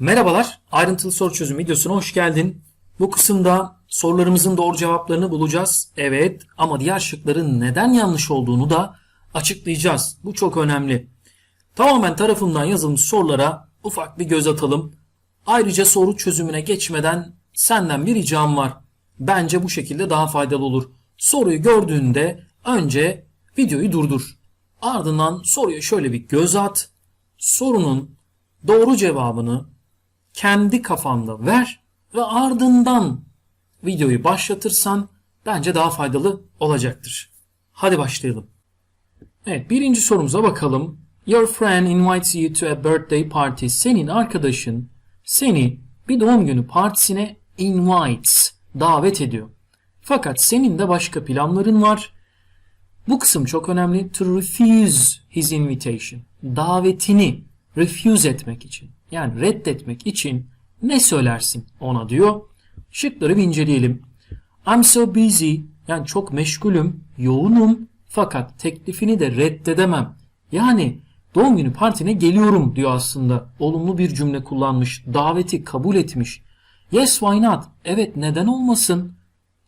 Merhabalar, ayrıntılı soru çözüm videosuna hoş geldin. Bu kısımda sorularımızın doğru cevaplarını bulacağız. Evet ama diğer şıkların neden yanlış olduğunu da açıklayacağız. Bu çok önemli. Tamamen tarafından yazılmış sorulara ufak bir göz atalım. Ayrıca soru çözümüne geçmeden senden bir ricam var. Bence bu şekilde daha faydalı olur. Soruyu gördüğünde önce videoyu durdur. Ardından soruya şöyle bir göz at. Sorunun doğru cevabını kendi kafanda ver ve ardından videoyu başlatırsan bence daha faydalı olacaktır. Hadi başlayalım. Evet birinci sorumuza bakalım. Your friend invites you to a birthday party. Senin arkadaşın seni bir doğum günü partisine invites, davet ediyor. Fakat senin de başka planların var. Bu kısım çok önemli. To refuse his invitation. Davetini refuse etmek için yani reddetmek için ne söylersin ona diyor. Şıkları bir inceleyelim. I'm so busy yani çok meşgulüm, yoğunum fakat teklifini de reddedemem. Yani doğum günü partine geliyorum diyor aslında. Olumlu bir cümle kullanmış, daveti kabul etmiş. Yes why not? Evet neden olmasın?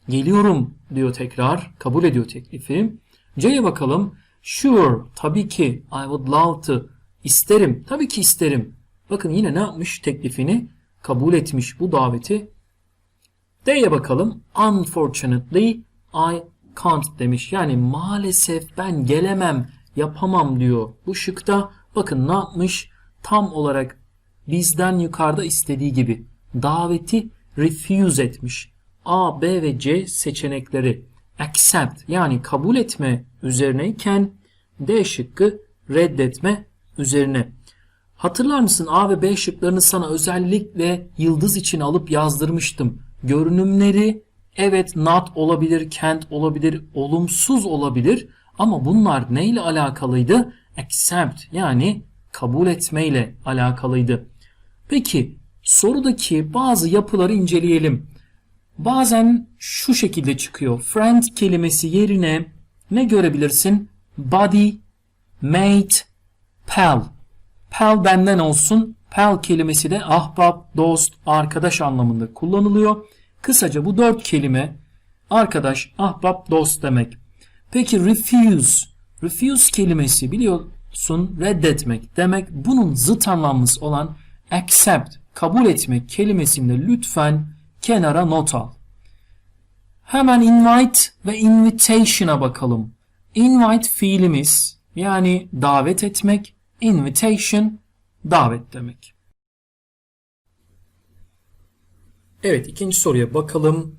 Geliyorum diyor tekrar, kabul ediyor teklifi. C'ye bakalım. Sure, tabii ki. I would love to. İsterim, tabii ki isterim. Bakın yine ne yapmış teklifini? Kabul etmiş bu daveti. D'ye bakalım. Unfortunately I can't demiş. Yani maalesef ben gelemem, yapamam diyor. Bu şıkta bakın ne yapmış? Tam olarak bizden yukarıda istediği gibi daveti refuse etmiş. A, B ve C seçenekleri accept yani kabul etme üzerineyken D şıkkı reddetme üzerine. Hatırlar mısın A ve B şıklarını sana özellikle yıldız için alıp yazdırmıştım. Görünümleri evet not olabilir, can't olabilir, olumsuz olabilir ama bunlar neyle alakalıydı? Accept yani kabul etmeyle alakalıydı. Peki sorudaki bazı yapıları inceleyelim. Bazen şu şekilde çıkıyor. Friend kelimesi yerine ne görebilirsin? Body, mate, pal. Pal benden olsun. Pal kelimesi de ahbap, dost, arkadaş anlamında kullanılıyor. Kısaca bu dört kelime arkadaş, ahbap, dost demek. Peki refuse. Refuse kelimesi biliyorsun reddetmek demek. Bunun zıt anlamlısı olan accept, kabul etmek kelimesinde lütfen kenara not al. Hemen invite ve invitation'a bakalım. Invite fiilimiz yani davet etmek, invitation davet demek. Evet ikinci soruya bakalım.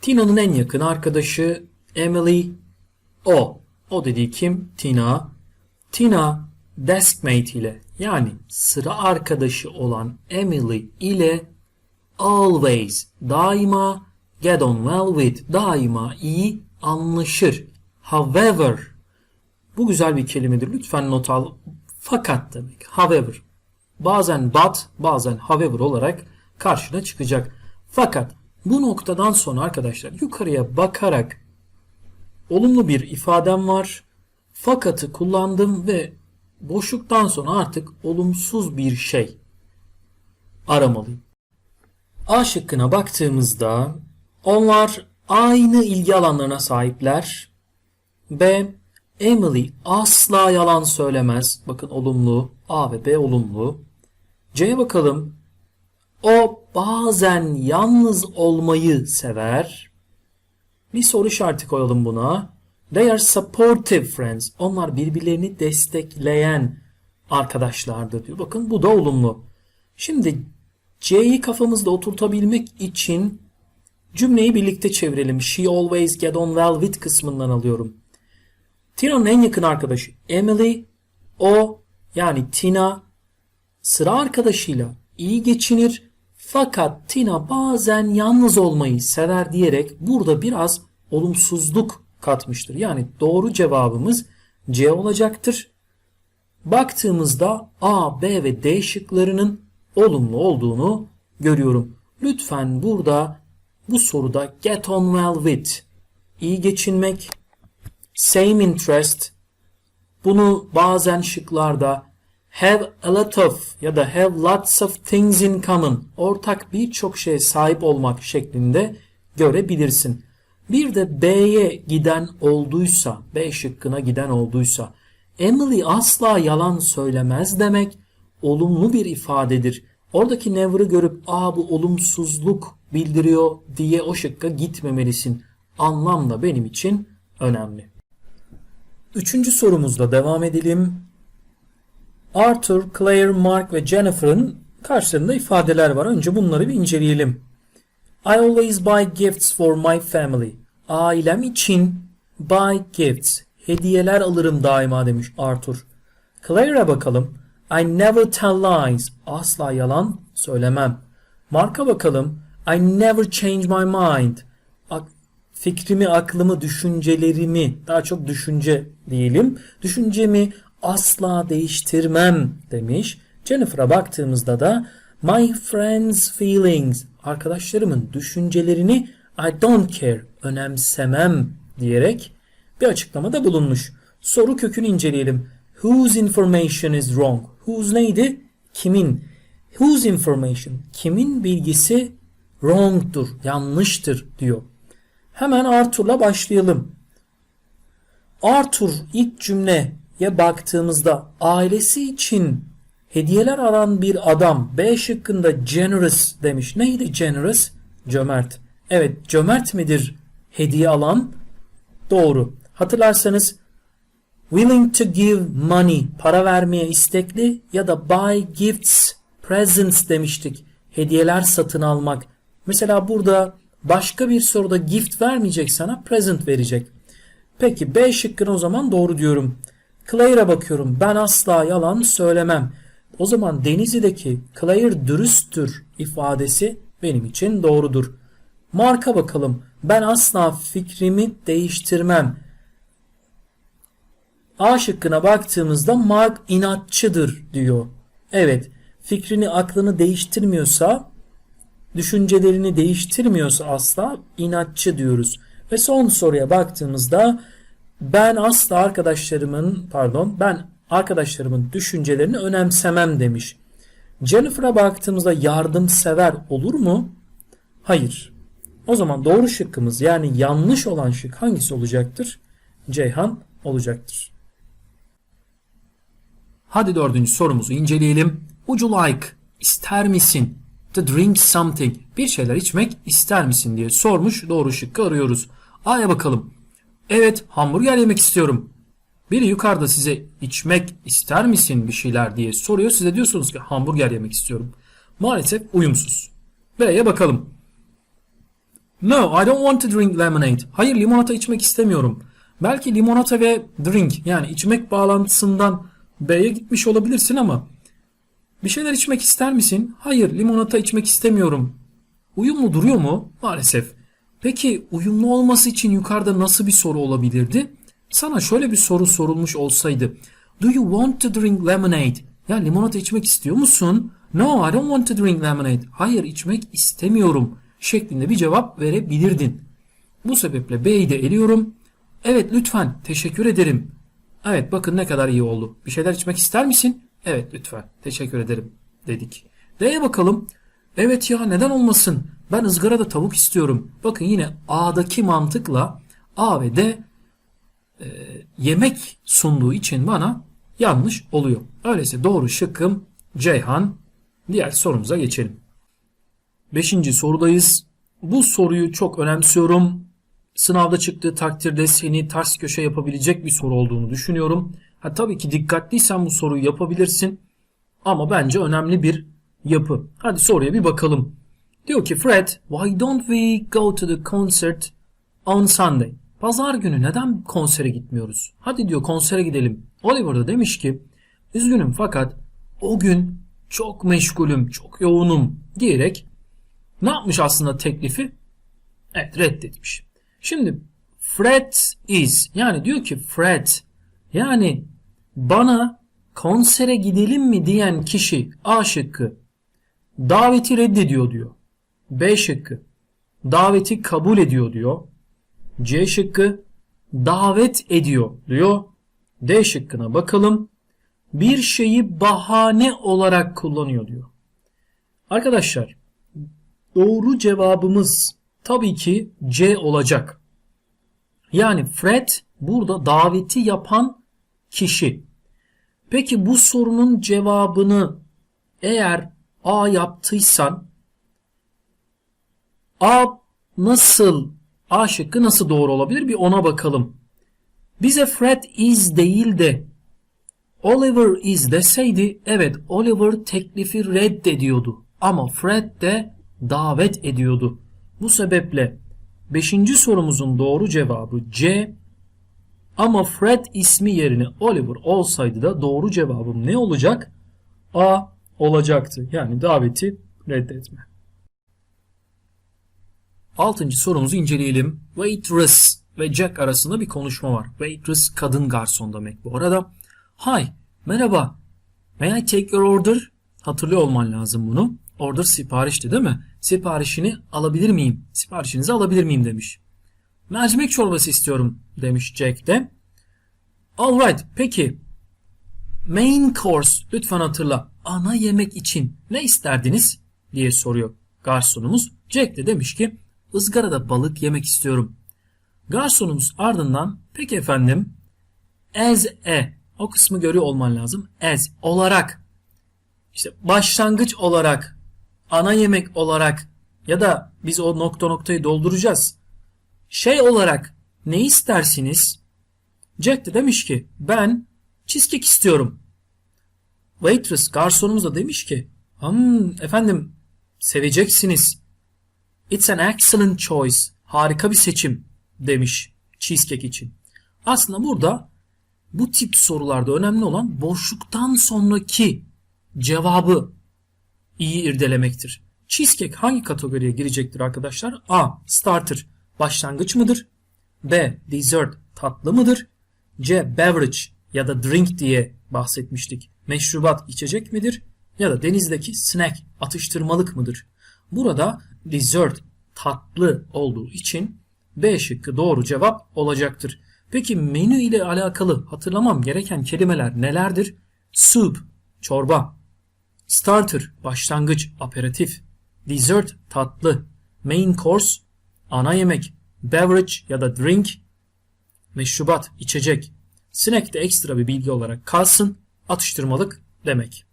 Tina'nın en yakın arkadaşı Emily o. O dediği kim? Tina. Tina deskmate ile yani sıra arkadaşı olan Emily ile always daima get on well with daima iyi anlaşır. However bu güzel bir kelimedir. Lütfen not al. Fakat demek. However. Bazen but, bazen however olarak karşına çıkacak. Fakat bu noktadan sonra arkadaşlar yukarıya bakarak olumlu bir ifadem var. Fakatı kullandım ve boşluktan sonra artık olumsuz bir şey aramalıyım. A şıkkına baktığımızda onlar aynı ilgi alanlarına sahipler. B. Emily asla yalan söylemez. Bakın olumlu. A ve B olumlu. C'ye bakalım. O bazen yalnız olmayı sever. Bir soru işareti koyalım buna. They are supportive friends. Onlar birbirlerini destekleyen arkadaşlardır diyor. Bakın bu da olumlu. Şimdi C'yi kafamızda oturtabilmek için cümleyi birlikte çevirelim. She always get on well with kısmından alıyorum. Tina'nın en yakın arkadaşı Emily. O yani Tina sıra arkadaşıyla iyi geçinir fakat Tina bazen yalnız olmayı sever diyerek burada biraz olumsuzluk katmıştır. Yani doğru cevabımız C olacaktır. Baktığımızda A, B ve D şıklarının olumlu olduğunu görüyorum. Lütfen burada bu soruda get on well with iyi geçinmek, same interest bunu bazen şıklarda have a lot of ya da have lots of things in common. Ortak birçok şeye sahip olmak şeklinde görebilirsin. Bir de B'ye giden olduysa, B şıkkına giden olduysa, Emily asla yalan söylemez demek olumlu bir ifadedir. Oradaki never'ı görüp aa bu olumsuzluk bildiriyor diye o şıkka gitmemelisin. Anlam da benim için önemli. Üçüncü sorumuzla devam edelim. Arthur, Claire, Mark ve Jennifer'ın karşılarında ifadeler var. Önce bunları bir inceleyelim. I always buy gifts for my family. Ailem için buy gifts. Hediyeler alırım daima demiş Arthur. Claire'a bakalım. I never tell lies. Asla yalan söylemem. Mark'a bakalım. I never change my mind. Fikrimi, aklımı, düşüncelerimi, daha çok düşünce diyelim. Düşüncemi asla değiştirmem demiş. Jennifer'a baktığımızda da my friends feelings, arkadaşlarımın düşüncelerini I don't care, önemsemem diyerek bir açıklamada bulunmuş. Soru kökünü inceleyelim. Whose information is wrong? Whose neydi? Kimin? Whose information? Kimin bilgisi wrong'dur, yanlıştır diyor. Hemen Arthur'la başlayalım. Arthur ilk cümleye baktığımızda ailesi için hediyeler alan bir adam B şıkkında generous demiş. Neydi generous? Cömert. Evet cömert midir hediye alan? Doğru. Hatırlarsanız willing to give money para vermeye istekli ya da buy gifts presents demiştik. Hediyeler satın almak. Mesela burada başka bir soruda gift vermeyecek sana present verecek. Peki B şıkkını o zaman doğru diyorum. Claire'a bakıyorum. Ben asla yalan söylemem. O zaman Denizli'deki Claire dürüsttür ifadesi benim için doğrudur. Mark'a bakalım. Ben asla fikrimi değiştirmem. A şıkkına baktığımızda Mark inatçıdır diyor. Evet, fikrini aklını değiştirmiyorsa, düşüncelerini değiştirmiyorsa asla inatçı diyoruz. Ve son soruya baktığımızda ben asla arkadaşlarımın pardon ben arkadaşlarımın düşüncelerini önemsemem demiş. Jennifer'a baktığımızda yardımsever olur mu? Hayır. O zaman doğru şıkkımız yani yanlış olan şık hangisi olacaktır? Ceyhan olacaktır. Hadi dördüncü sorumuzu inceleyelim. Would you like? İster misin? To drink something. Bir şeyler içmek ister misin diye sormuş. Doğru şıkkı arıyoruz. A'ya bakalım. Evet hamburger yemek istiyorum. Biri yukarıda size içmek ister misin bir şeyler diye soruyor. Size diyorsunuz ki hamburger yemek istiyorum. Maalesef uyumsuz. B'ye bakalım. No, I don't want to drink lemonade. Hayır limonata içmek istemiyorum. Belki limonata ve drink yani içmek bağlantısından B'ye gitmiş olabilirsin ama bir şeyler içmek ister misin? Hayır limonata içmek istemiyorum. Uyumlu duruyor mu? Maalesef. Peki uyumlu olması için yukarıda nasıl bir soru olabilirdi? Sana şöyle bir soru sorulmuş olsaydı. Do you want to drink lemonade? Ya limonata içmek istiyor musun? No, I don't want to drink lemonade. Hayır içmek istemiyorum şeklinde bir cevap verebilirdin. Bu sebeple B'yi de eliyorum. Evet lütfen teşekkür ederim. Evet bakın ne kadar iyi oldu. Bir şeyler içmek ister misin? Evet lütfen teşekkür ederim dedik. D'ye bakalım. Evet ya neden olmasın? Ben ızgarada tavuk istiyorum. Bakın yine A'daki mantıkla A ve D e, yemek sunduğu için bana yanlış oluyor. Öyleyse doğru şıkkım Ceyhan. Diğer sorumuza geçelim. Beşinci sorudayız. Bu soruyu çok önemsiyorum. Sınavda çıktığı takdirde seni ters köşe yapabilecek bir soru olduğunu düşünüyorum. Ha, tabii ki dikkatliysen bu soruyu yapabilirsin. Ama bence önemli bir yapı. Hadi soruya bir bakalım. Diyor ki Fred, why don't we go to the concert on Sunday? Pazar günü neden konsere gitmiyoruz? Hadi diyor konsere gidelim. Oliver da demiş ki, üzgünüm fakat o gün çok meşgulüm, çok yoğunum diyerek ne yapmış aslında teklifi? Evet reddetmiş. Şimdi Fred is yani diyor ki Fred yani bana konsere gidelim mi diyen kişi A şıkkı daveti reddediyor diyor. B şıkkı daveti kabul ediyor diyor. C şıkkı davet ediyor diyor. D şıkkına bakalım. bir şeyi bahane olarak kullanıyor diyor. Arkadaşlar doğru cevabımız tabii ki C olacak. Yani Fred burada daveti yapan kişi. Peki bu sorunun cevabını eğer A yaptıysan A nasıl A şıkkı nasıl doğru olabilir bir ona bakalım. Bize Fred is değil de Oliver is deseydi evet Oliver teklifi reddediyordu ama Fred de davet ediyordu. Bu sebeple 5. sorumuzun doğru cevabı C ama Fred ismi yerine Oliver olsaydı da doğru cevabım ne olacak? A olacaktı. Yani daveti reddetme. Altıncı sorumuzu inceleyelim. Waitress ve Jack arasında bir konuşma var. Waitress kadın garson demek bu arada. Hi, merhaba. May I take your order? Hatırlıyor olman lazım bunu. Order siparişti değil mi? Siparişini alabilir miyim? Siparişinizi alabilir miyim demiş. Mercimek çorbası istiyorum demiş Jack de. Alright peki. Main course lütfen hatırla. Ana yemek için ne isterdiniz diye soruyor garsonumuz. Jack de demiş ki ızgarada balık yemek istiyorum. Garsonumuz ardından peki efendim as a o kısmı görüyor olman lazım. As olarak işte başlangıç olarak ana yemek olarak ya da biz o nokta noktayı dolduracağız. Şey olarak ne istersiniz? Jack de demiş ki ben cheesecake istiyorum. Waitress garsonumuz da demiş ki hmm, efendim seveceksiniz. It's an excellent choice. Harika bir seçim demiş cheesecake için. Aslında burada bu tip sorularda önemli olan boşluktan sonraki cevabı iyi irdelemektir. Cheesecake hangi kategoriye girecektir arkadaşlar? A. Starter başlangıç mıdır? B. Dessert tatlı mıdır? C. Beverage ya da drink diye bahsetmiştik. Meşrubat içecek midir? Ya da denizdeki snack atıştırmalık mıdır? Burada dessert tatlı olduğu için B şıkkı doğru cevap olacaktır. Peki menü ile alakalı hatırlamam gereken kelimeler nelerdir? Soup, çorba. Starter, başlangıç, aperatif. Dessert, tatlı. Main course, ana yemek. Beverage ya da drink, meşrubat, içecek. Snack de ekstra bir bilgi olarak kalsın. Atıştırmalık demek.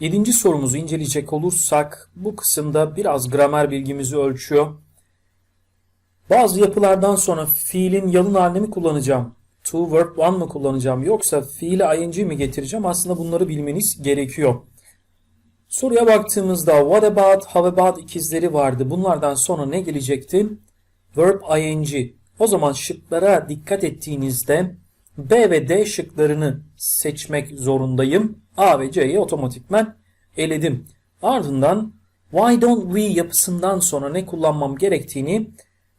Yedinci sorumuzu inceleyecek olursak bu kısımda biraz gramer bilgimizi ölçüyor. Bazı yapılardan sonra fiilin yalın halini mi kullanacağım? To verb one mı kullanacağım yoksa fiile ing mi getireceğim? Aslında bunları bilmeniz gerekiyor. Soruya baktığımızda what about, how about ikizleri vardı. Bunlardan sonra ne gelecekti? Verb ing. O zaman şıklara dikkat ettiğinizde B ve D şıklarını seçmek zorundayım. A ve C'yi otomatikmen eledim. Ardından why don't we yapısından sonra ne kullanmam gerektiğini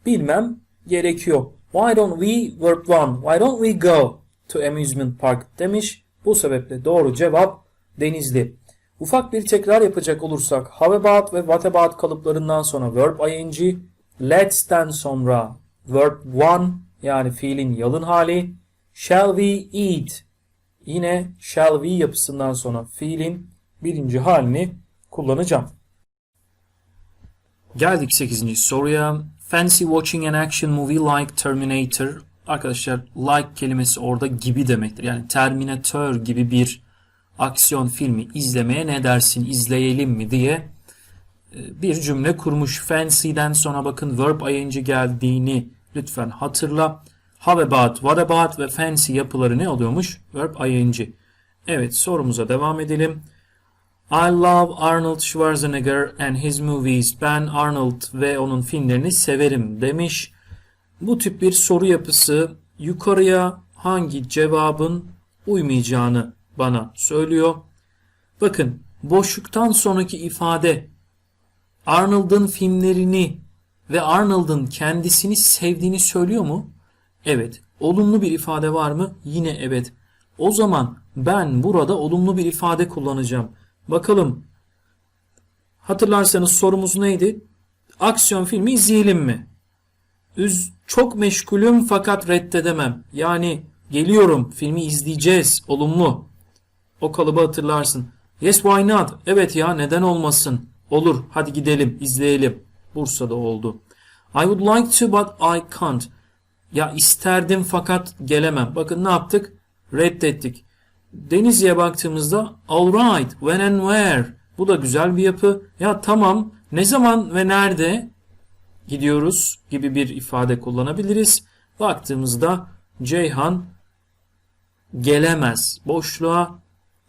bilmem gerekiyor. Why don't we verb one? Why don't we go to amusement park demiş. Bu sebeple doğru cevap Denizli. Ufak bir tekrar yapacak olursak how about ve what about kalıplarından sonra verb ing, let's'ten sonra verb one yani fiilin yalın hali, shall we eat yine shall we yapısından sonra fiilin birinci halini kullanacağım. Geldik 8. soruya. Fancy watching an action movie like Terminator. Arkadaşlar like kelimesi orada gibi demektir. Yani Terminator gibi bir aksiyon filmi izlemeye ne dersin, izleyelim mi diye e, bir cümle kurmuş. Fancy'den sonra bakın verb ing geldiğini lütfen hatırla. How about, what about ve fancy yapıları ne oluyormuş? Verb ing. Evet sorumuza devam edelim. I love Arnold Schwarzenegger and his movies. Ben Arnold ve onun filmlerini severim demiş. Bu tip bir soru yapısı yukarıya hangi cevabın uymayacağını bana söylüyor. Bakın boşluktan sonraki ifade Arnold'ın filmlerini ve Arnold'ın kendisini sevdiğini söylüyor mu? Evet. Olumlu bir ifade var mı? Yine evet. O zaman ben burada olumlu bir ifade kullanacağım. Bakalım. Hatırlarsanız sorumuz neydi? Aksiyon filmi izleyelim mi? Üz çok meşgulüm fakat reddedemem. Yani Geliyorum. Filmi izleyeceğiz. Olumlu. O kalıbı hatırlarsın. Yes why not? Evet ya neden olmasın? Olur. Hadi gidelim. izleyelim. Bursa'da oldu. I would like to but I can't. Ya isterdim fakat gelemem. Bakın ne yaptık? Reddettik. Denizli'ye baktığımızda alright, when and where. Bu da güzel bir yapı. Ya tamam, ne zaman ve nerede gidiyoruz gibi bir ifade kullanabiliriz. Baktığımızda Ceyhan gelemez. Boşluğa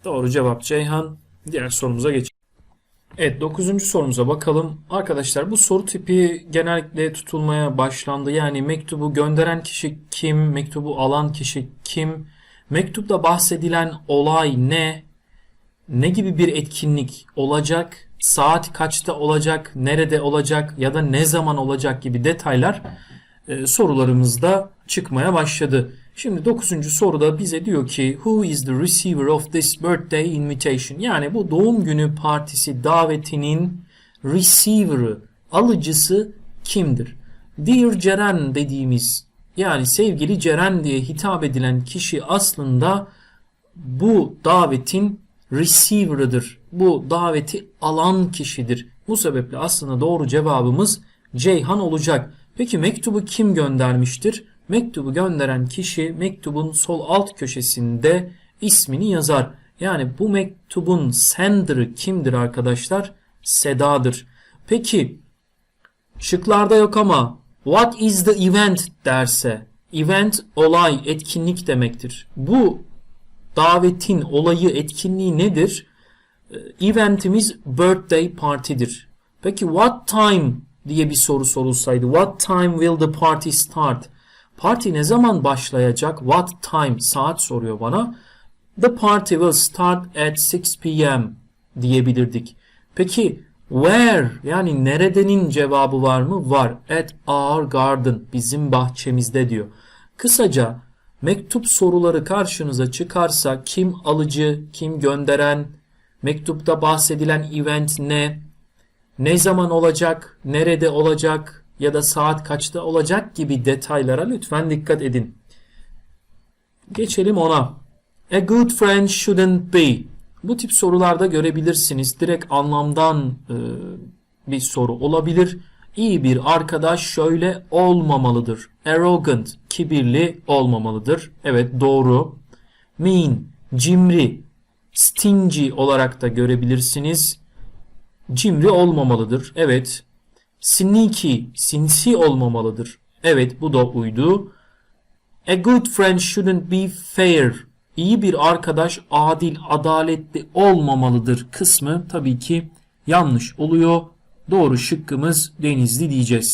doğru cevap Ceyhan. Diğer sorumuza geçelim. Evet 9. sorumuza bakalım. Arkadaşlar bu soru tipi genellikle tutulmaya başlandı. Yani mektubu gönderen kişi kim, mektubu alan kişi kim, mektupta bahsedilen olay ne, ne gibi bir etkinlik olacak, saat kaçta olacak, nerede olacak ya da ne zaman olacak gibi detaylar e, sorularımızda çıkmaya başladı. Şimdi 9. soruda bize diyor ki Who is the receiver of this birthday invitation? Yani bu doğum günü partisi davetinin receiver'ı, alıcısı kimdir? Dear Ceren dediğimiz yani sevgili Ceren diye hitap edilen kişi aslında bu davetin receiver'ıdır. Bu daveti alan kişidir. Bu sebeple aslında doğru cevabımız Ceyhan olacak. Peki mektubu kim göndermiştir? Mektubu gönderen kişi mektubun sol alt köşesinde ismini yazar. Yani bu mektubun sender'ı kimdir arkadaşlar? Seda'dır. Peki şıklarda yok ama what is the event derse event olay etkinlik demektir. Bu davetin olayı etkinliği nedir? Ee, Eventimiz birthday partidir. Peki what time diye bir soru sorulsaydı. What time will the party start? Parti ne zaman başlayacak? What time? Saat soruyor bana. The party will start at 6 p.m. diyebilirdik. Peki where yani neredenin cevabı var mı? Var. At our garden. Bizim bahçemizde diyor. Kısaca mektup soruları karşınıza çıkarsa kim alıcı, kim gönderen, mektupta bahsedilen event ne, ne zaman olacak, nerede olacak ya da saat kaçta olacak gibi detaylara lütfen dikkat edin. Geçelim ona. A good friend shouldn't be. Bu tip sorularda görebilirsiniz. Direkt anlamdan e, bir soru olabilir. İyi bir arkadaş şöyle olmamalıdır. Arrogant, kibirli olmamalıdır. Evet doğru. Mean, cimri, stingy olarak da görebilirsiniz. Cimri olmamalıdır. Evet. Sneaky, sinsi olmamalıdır. Evet bu da uydu. A good friend shouldn't be fair. İyi bir arkadaş adil, adaletli olmamalıdır kısmı tabii ki yanlış oluyor. Doğru şıkkımız Denizli diyeceğiz.